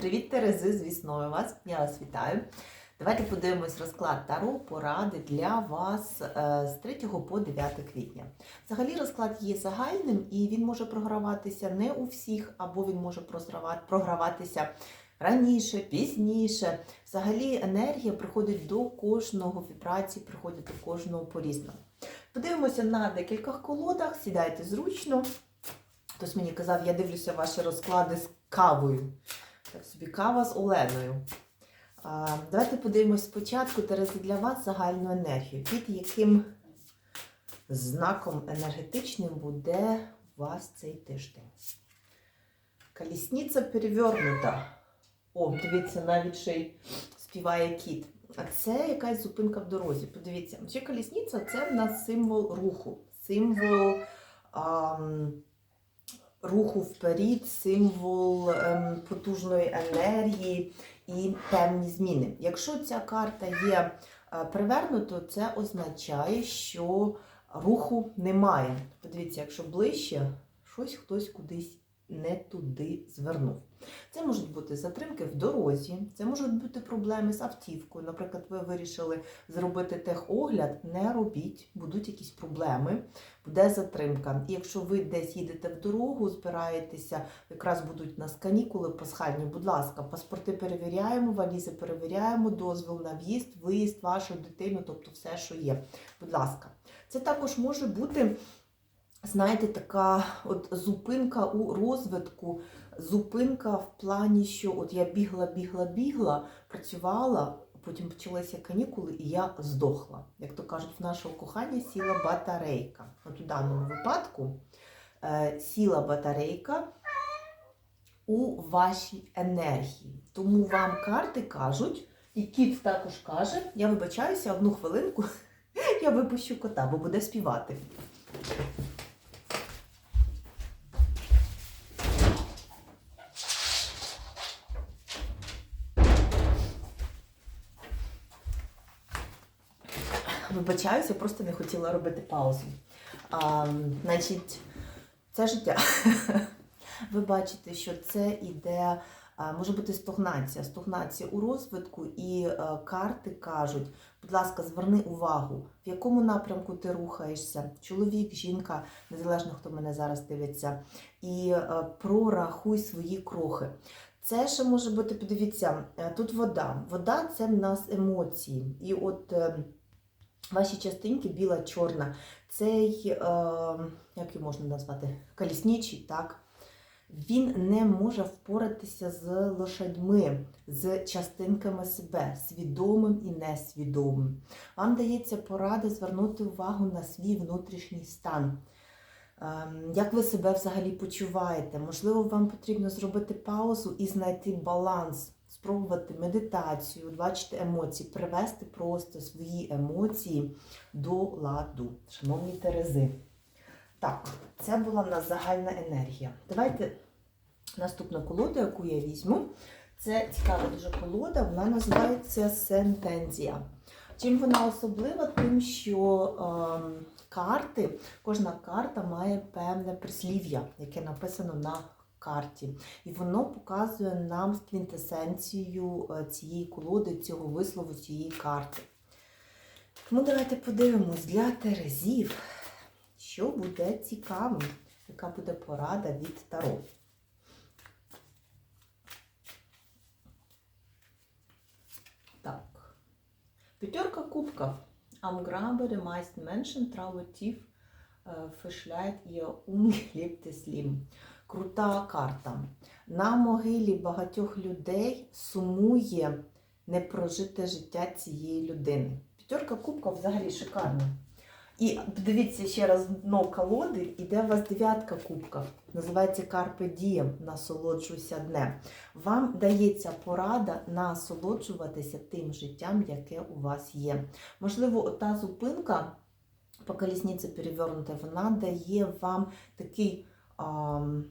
Привіт, Терези! З вісною вас! Я вас вітаю. Давайте подивимось розклад Таро поради для вас е, з 3 по 9 квітня. Взагалі розклад є загальним і він може програватися не у всіх, або він може програватися раніше, пізніше. Взагалі енергія приходить до кожного, вібрації приходять до кожного по-різному. Подивимося на декількох колодах, сідайте зручно. Хтось мені казав, я дивлюся ваші розклади з кавою. Так собі кава з Оленою. А, давайте подивимось спочатку, Терези, для вас загальну енергію. Під яким знаком енергетичним буде у вас цей тиждень? Колісниця перевернута. О, дивіться, навіть ще й співає кіт. А це якась зупинка в дорозі. Подивіться, ще колісниця це в нас символ руху, символ ам, руху вперед, символ ем, потужної енергії і певні зміни. Якщо ця карта є е, перевернуто, це означає, що руху немає. Подивіться, якщо ближче, щось хтось кудись не туди звернув. Це можуть бути затримки в дорозі, це можуть бути проблеми з автівкою. Наприклад, ви вирішили зробити техогляд, не робіть, будуть якісь проблеми, буде затримка. І якщо ви десь їдете в дорогу, збираєтеся, якраз будуть у нас канікули пасхальні, будь ласка, паспорти перевіряємо, валізи перевіряємо, дозвіл на в'їзд, виїзд вашої дитини, тобто все, що є. Будь ласка, це також може бути. Знаєте, така от зупинка у розвитку, зупинка в плані, що от я бігла, бігла, бігла, працювала, потім почалися канікули, і я здохла. Як то кажуть, в нашого кохання сіла батарейка. От у даному випадку е, сіла батарейка у вашій енергії. Тому вам карти кажуть, і кіт також каже, я вибачаюся одну хвилинку, я випущу кота, бо буде співати. Вибачаюся, просто не хотіла робити паузу. А, значить, це життя. Ви бачите, що це іде, може бути стогнація, стогнація у розвитку, і е, карти кажуть, будь ласка, зверни увагу, в якому напрямку ти рухаєшся, чоловік, жінка, незалежно хто мене зараз дивиться, і е, прорахуй свої крохи. Це ще може бути, подивіться, е, тут вода. Вода це в нас емоції. І от ваші частинки, біла, чорна, цей, е, як його можна назвати, колісничий, так? Він не може впоратися з лошадьми, з частинками себе, свідомим і несвідомим. Вам дається порада звернути увагу на свій внутрішній стан. Ем, Як ви себе взагалі почуваєте? Можливо, вам потрібно зробити паузу і знайти баланс, спробувати медитацію, от бачите емоції, привести просто свої емоції до ладу, шановні Терези. Так, це була в нас загальна енергія. Давайте наступну колоду, яку я візьму. Це цікава дуже колода, вона називається Сентензія. Чим вона особлива? Тим, що ем, карти, кожна карта має певне прислів'я, яке написано на карті. І воно показує нам квінтесенцію е, цієї колоди, цього вислову цієї карти. Тому давайте подивимось для Терезів, що буде цікавим, яка буде порада від Таро. Так. Пятерка Grabe der meisten Menschen trauert tief, verschleiert ihr ungelebtes Leben. Крута карта. На могилі багатьох людей сумує непрожите життя цієї людини. П'ятерка кубка взагалі шикарна. І дивіться ще раз дно колоди, іде у вас дев'ятка кубка. Називається Carpe Diem, насолоджуйся днем. Вам дається порада насолоджуватися тим життям, яке у вас є. Можливо, ота зупинка по колісниці перевернута, вона дає вам такий. ам,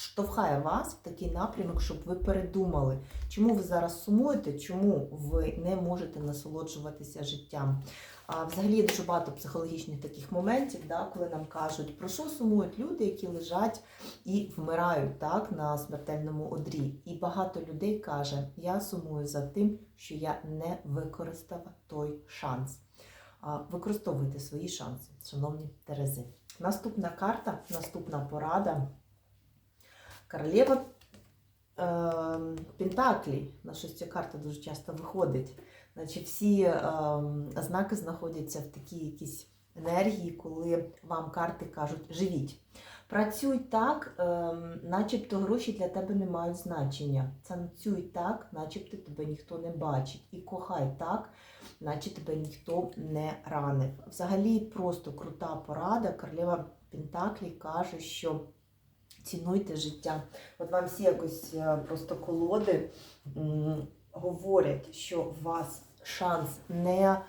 Штовхає вас в такий напрямок, щоб ви передумали, чому ви зараз сумуєте, чому ви не можете насолоджуватися життям. А взагалі дуже багато психологічних таких моментів, да, коли нам кажуть, про що сумують люди, які лежать і вмирають так, на смертельному одрі. І багато людей каже, я сумую за тим, що я не використав той шанс. Використовуйте свої шанси, шановні Терези. Наступна карта, наступна порада. Королева е, Пентаклі. На ця карта дуже часто виходить. Значить, всі е, знаки знаходяться в такій якійсь енергії, коли вам карти кажуть живіть. Працюй так, е, начебто гроші для тебе не мають значення. Танцюй так, начебто тебе ніхто не бачить. І кохай так, наче тебе ніхто не ранив. Взагалі просто крута порада. Королева Пентаклі каже, що цінуйте життя. От вам всі якось е, просто колоди говорять, що у вас шанс не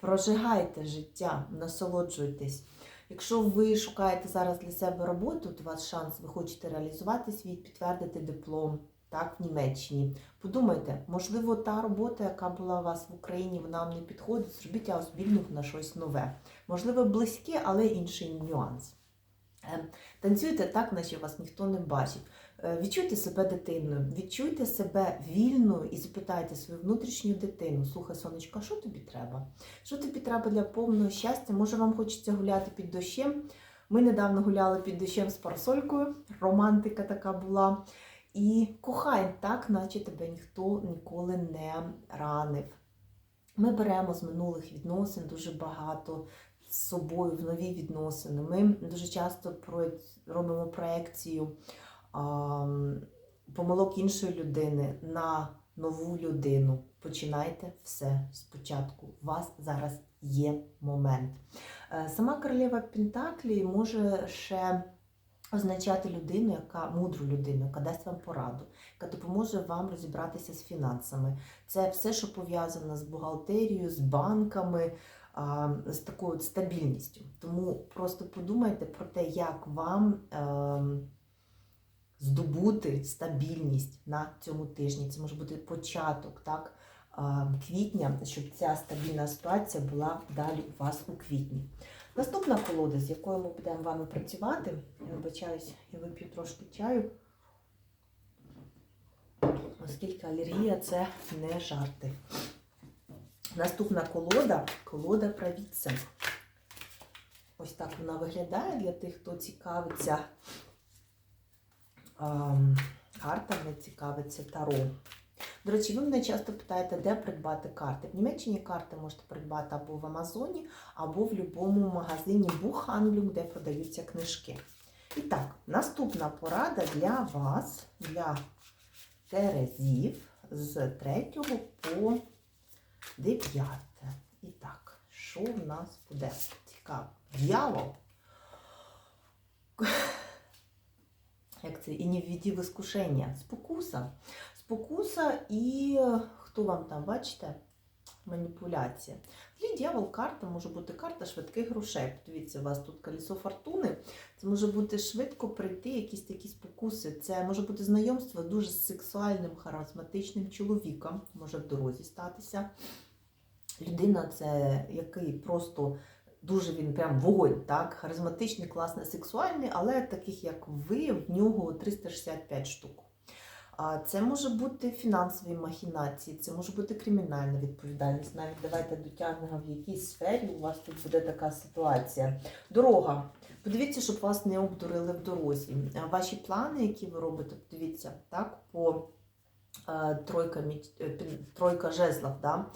прожигайте життя, насолоджуйтесь. Якщо ви шукаєте зараз для себе роботу, то у вас шанс, ви хочете реалізувати свій, підтвердити диплом так, в Німеччині. Подумайте, можливо, та робота, яка була у вас в Україні, вона вам не підходить, зробіть а звільнув на щось нове. Можливо, близьке, але інший нюанс. Е, Танцюйте так, наче вас ніхто не бачить. Е, Відчуйте себе дитиною, відчуйте себе вільною і запитайте свою внутрішню дитину. Слухай, сонечко, що тобі треба? Що тобі треба для повного щастя? Може, вам хочеться гуляти під дощем? Ми недавно гуляли під дощем з парасолькою, романтика така була. І кохай так, наче тебе ніхто ніколи не ранив. Ми беремо з минулих відносин дуже багато з собою в нові відносини. Ми дуже часто робимо проекцію помилок іншої людини на нову людину. Починайте все спочатку. У вас зараз є момент. Е, Сама королева Пентаклі може ще означати людину, яка мудру людину, яка дасть вам пораду, яка допоможе вам розібратися з фінансами. Це все, що пов'язано з бухгалтерією, з банками, з такою стабільністю. Тому просто подумайте про те, як вам ем, здобути стабільність на цьому тижні. Це може бути початок так, квітня, щоб ця стабільна ситуація була далі у вас у квітні. Наступна колода, з якою ми будемо вами працювати, я вибачаюсь, я вип'ю трошки чаю, оскільки алергія це не жарти. Наступна колода колода правіця. Ось так вона виглядає для тих, хто цікавиться картами, цікавиться таро. До речі, ви мене часто питаєте, де придбати карти. В Німеччині карти можете придбати або в Амазоні, або в будь-якому магазині Буханглюм, де продаються книжки. І так, наступна порада для вас, для Терезів з 3 по 9. І так, що в нас буде? Цікаво. Дьявол. Як це? І не ввіді в іскушення. Спокуса. Спокуса і е, хто вам там, бачите? Маніпуляція. Взагалі, дьявол карта може бути карта швидких грошей. Дивіться, у вас тут колесо фортуни. Це може бути швидко прийти якісь такі спокуси. Це може бути знайомство дуже з сексуальним, харизматичним чоловіком, може в дорозі статися. Людина це який просто дуже він прям вогонь, так? Харизматичний, класний, сексуальний, але таких як ви, в нього 365 штук. А Це може бути фінансові махінації, це може бути кримінальна відповідальність. Навіть давайте дотягнемо в якійсь сфері, у вас тут буде така ситуація. Дорога. Подивіться, щоб вас не обдурили в дорозі. Ваші плани, які ви робите, подивіться, так, по е, тройка, е, тройка жезлов, да?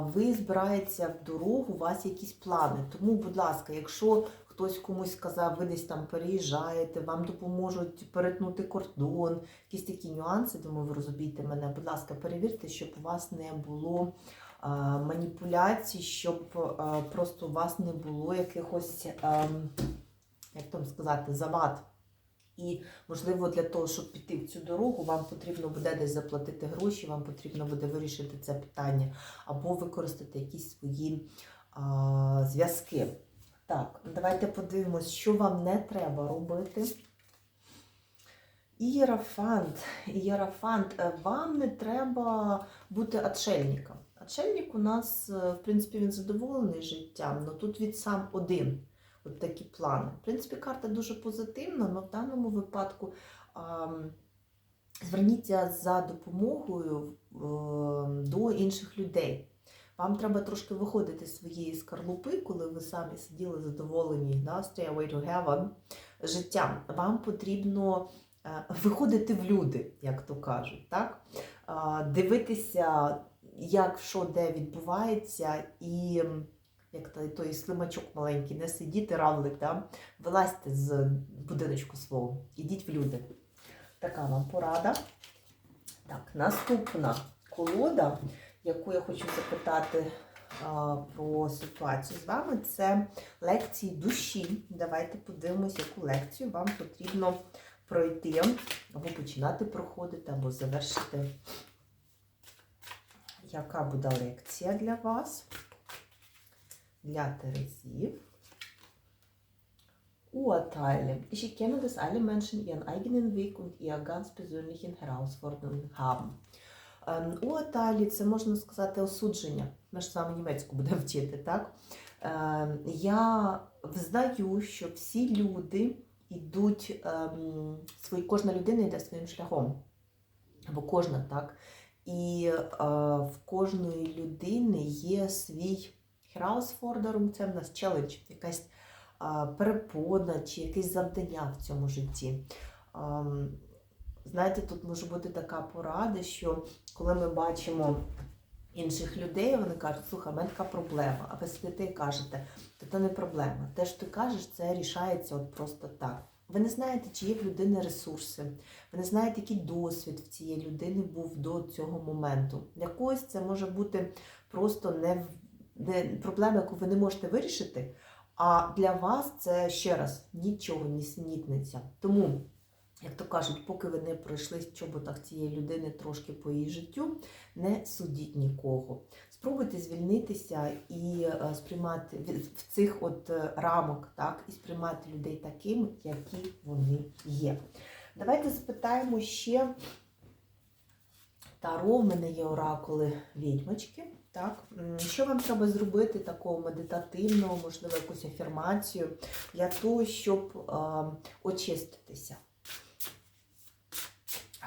Ви збираєтеся в дорогу, у вас якісь плани. Тому, будь ласка, якщо хтось комусь сказав, ви десь там переїжджаєте, вам допоможуть перетнути кордон, якісь такі нюанси, думаю, ви розумієте мене. Будь ласка, перевірте, щоб у вас не було маніпуляцій, щоб просто у вас не було якихось, ем, як там сказати, завад. І, можливо, для того, щоб піти в цю дорогу, вам потрібно буде десь заплатити гроші, вам потрібно буде вирішити це питання, або використати якісь свої зв'язки. Так, давайте подивимось, що вам не треба робити. Ієрофант. Ієрофант, е, вам не треба бути отшельником. Отшельник у нас, е, в принципі, він задоволений життям, але тут він сам один. От такі плани. В принципі, карта дуже позитивна, але в даному випадку а, зверніться за допомогою е, до інших людей. Вам треба трошки виходити з своєї скарлупи, коли ви самі сиділи задоволені да, stay away to heaven життям. Вам потрібно е, виходити в люди, як то кажуть, так? Дивитися, як що де відбувається, і як той, той слимачок маленький, не сидіти равлик, да? вилазьте з будиночку свого, ідіть в люди. Така вам порада. Так, наступна колода, яку я хочу запитати про ситуацію з вами, це лекції душі. Давайте подивимось, яку лекцію вам потрібно пройти, або починати проходити, або завершити. Яка буде лекція для вас? Для Терезів. Urteile. Ich erkenne, dass alle Menschen ihren eigenen Weg und ihre ganz persönlichen Herausforderungen haben. Ем, Урталі це можна сказати осудження. Ми ж з вами німецьку будемо вчити, так? Ем, Я взнаю, що всі люди йдуть, ем, кожна людина йде своїм шляхом. Або кожна, так? І е, в кожної людини є свій Herausforderung, це в нас челендж, якась а, перепона чи якесь завдання в цьому житті. Знаєте, тут може бути така порада, що коли ми бачимо інших людей, вони кажуть, слухай, мене така проблема. А ви сидите і кажете, то це не проблема. Те, що ти кажеш, це рішається от просто так. Ви не знаєте, чи є в людини ресурси, ви не знаєте, який досвід в цієї людини був до цього моменту. Для когось це може бути просто не, не проблема, яку ви не можете вирішити. А для вас це ще раз нічого, нісенітниця. Тому, як то кажуть, поки ви не пройшли в чоботах цієї людини трошки по її життю, не судіть нікого. Спробуйте звільнитися і е, сприймати в цих от е, рамок, так, і сприймати людей такими, які вони є. Давайте запитаємо ще. Таро, в мене є оракули відьмочки. Так? Що вам треба зробити такого медитативного, можливо, якусь афірмацію для того, щоб е, очиститися?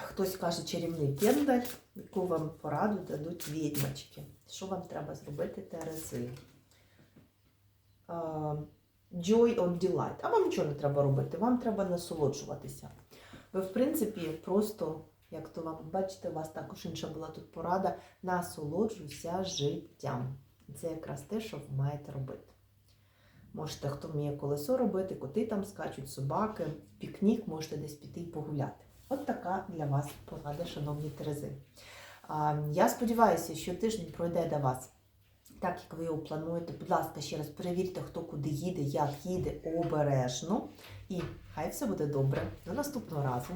Хтось каже чарівний пендаль, яку вам пораду дадуть відьмочки. Що вам треба зробити, Терези? Joy on delight. А вам нічого не треба робити, вам треба насолоджуватися. Ви, в принципі, просто, як то вам бачите, у вас також інша була тут порада, насолоджуйся життям. Це якраз те, що ви маєте робити. Можете, хто вміє колесо робити, коти там скачуть, собаки, пікнік, можете десь піти і погуляти. От така для вас порада, шановні Терези. Я сподіваюся, що тиждень пройде до вас так, як ви його плануєте. Будь ласка, ще раз перевірте, хто куди їде, як їде обережно. І хай все буде добре. До наступного разу.